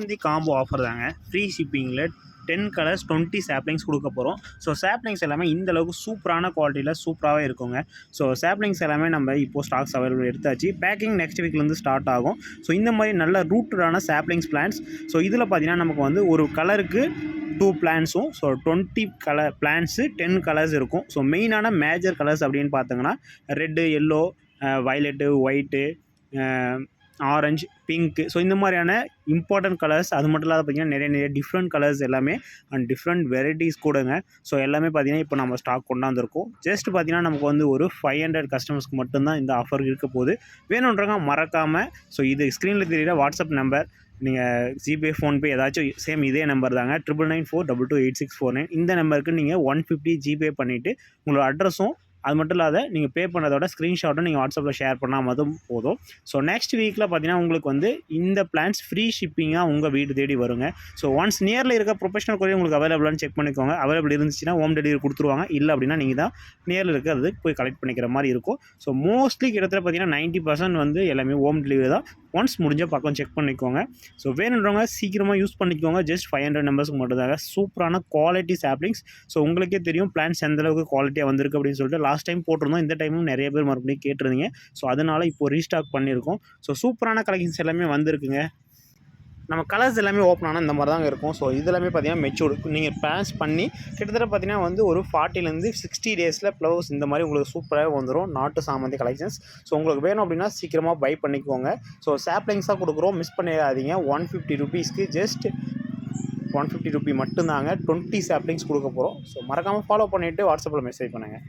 வந்து combo offer தாங்க. Free ஷிப்பிங்கில் டென் கலர்ஸ் டுவெண்ட்டி சாப்ளிங்ஸ் கொடுக்க போகிறோம் ஸோ சாப்ளிங்ஸ் எல்லாமே இந்த அளவுக்கு சூப்பரான குவாலிட்டியில் சூப்பராகவே இருக்குங்க. ஸோ சாப்ளிங்ஸ் எல்லாமே நம்ம இப்போது ஸ்டாக்ஸ் அவைலபிள் எடுத்தாச்சு. பேக்கிங் நெக்ஸ்ட் வீக்லேருந்து ஸ்டார்ட் ஆகும். ஸோ இந்த மாதிரி நல்ல ரூட்டடான சாப்ளிங்ஸ் பிளான்ஸ் ஸோ இதில் பார்த்தீங்கன்னா நமக்கு வந்து ஒரு கலருக்கு two பிளான்ஸும் so twenty colour plants ten colours இருக்கும். ஸோ மெயினான மேஜர் கலர்ஸ் அப்படின்னு பார்த்தீங்கன்னா red yellow violet white orange pink so இந்த மாதிரியான இம்பார்ட்டன்ட் கலர்ஸ் அது மட்டும் இல்லாத பார்த்தீங்கன்னா நிறைய நிறைய டிஃப்ரெண்ட் கலர்ஸ் எல்லாமே அண்ட் டிஃப்ரெண்ட் வெரைட்டிஸ் கூடங்க. ஸோ எல்லாமே பார்த்தீங்கன்னா இப்போ நம்ம ஸ்டாக் கொண்டாந்துருக்கோம். ஜஸ்ட் பார்த்தீங்கன்னா நமக்கு வந்து ஒரு ஃபைவ் ஹண்ட்ரட் கஸ்டமர்ஸ்க்கு மட்டும்தான் இந்த ஆஃபர் இருக்க போகுது. வேணுன்றவங்க மறக்காமல் ஸோ இது ஸ்க்ரீனில் தெரியுற வாட்ஸ்அப் நம்பர் நீங்கள் ஜிபே ஃபோன்பே ஏதாச்சும் சேம் இதே நம்பர் தாங்க. Triple nine four double two eight six four nine இந்த நம்பருக்கு நீங்கள் ஒன் ஃபிஃப்டி ஜிபே பண்ணிவிட்டு உங்களோட அட்ரஸும் அது மட்டும் இல்லாத நீங்கள் பே பண்ணதோட ஸ்க்ரீன்ஷாட்டும் நீங்கள் வாட்ஸ்அப்பில் ஷேர் பண்ணால் மட்டும் போதும். ஸோ நெக்ஸ்ட் வீக்கில் பார்த்தீங்கன்னா உங்களுக்கு வந்து இந்த பிளான்ஸ் ஃப்ரீ ஷிப்பிங்காக உங்கள் வீடு தேடி வருங்க. ஸோ ஒன்ஸ் நியரில் இருக்க ப்ரொஃபஷனல் கொரியர் உங்களுக்கு அவைலபிளானு செக் பண்ணிக்கோங்க. அவைலபிள் இருந்துச்சுன்னா ஹோம் டெலிவரி கொடுத்துருவாங்க. இல்லை அப்படின்னா நீங்கள் தான் நேரில் இருக்கிறது போய் கலெக்ட் பண்ணிக்கிற மாதிரி இருக்கும். ஸோ மோஸ்ட்லி கிட்டத்தட்ட பார்த்தீங்கன்னா நைன்ட்டி பர்சன்ட் வந்து எல்லாமே ஹோம் டெலிவரி தான். ஒன்ஸ் முடிஞ்ச பக்கம் செக் பண்ணிக்கோங்க. ஸோ வேணுன்றவங்க சீக்கிரமாக யூஸ் பண்ணிக்கோங்க. ஜஸ்ட் ஃபைவ் ஹண்ட்ரட் நம்பர்ஸ்க்கு மட்டும்தாக சூப்பரான குவாலிட்டி சாப்ளிங்ஸ் ஸோ உங்களுக்கே தெரியும் பிளான்ஸ் எந்த அளவுக்கு குவாலிட்டியாக வந்திருக்கு அப்படின்னு சொல்லிட்டு லாஸ்ட் டைம் போட்டிருந்தோம். இந்த டைமும் நிறைய பேர் மறுபடியும் கேட்டிருந்தீங்க. ஸோ அதனால் இப்போ ரீஸ்டாக் பண்ணியிருக்கோம். ஸோ சூப்பரான கலெக்ஷன்ஸ் எல்லாமே வந்திருக்குங்க. நம்ம கலர்ஸ் எல்லாமே ஓப்பன் ஆனால் இந்த மாதிரி தாங்க இருக்கும். ஸோ இது எல்லாமே பார்த்தீங்கன்னா மெச்சூர்டு நீங்கள் பேன்ஸ் பண்ணி கிட்டத்தட்ட பார்த்தீங்கன்னா வந்து ஒரு ஃபார்ட்டிலேருந்து சிக்ஸ்டி டேஸில் ப்ளவுஸ் இந்த மாதிரி உங்களுக்கு சூப்பராக வந்துடும் நாட்டு சாமந்தி கலெக்ஷன்ஸ் ஸோ உங்களுக்கு வேணும் அப்படின்னா சீக்கிரமாக பை பண்ணிக்கோங்க. ஸோ சாப்ளிங்ஸாக கொடுக்குறோம். மிஸ் பண்ணிடாதீங்க. ஒன் ஃபிஃப்டி ருபீஸ்க்கு ஜஸ்ட் ஒன் ஃபிஃப்டி ருபி மட்டும்தாங்க. டுவெண்ட்டி சாப்ளிங்ஸ் கொடுக்க போகிறோம் ஸோ மறக்காமல் ஃபாலோ பண்ணிவிட்டு வாட்ஸ்அப்பில் மெசேஜ் பண்ணுங்கள்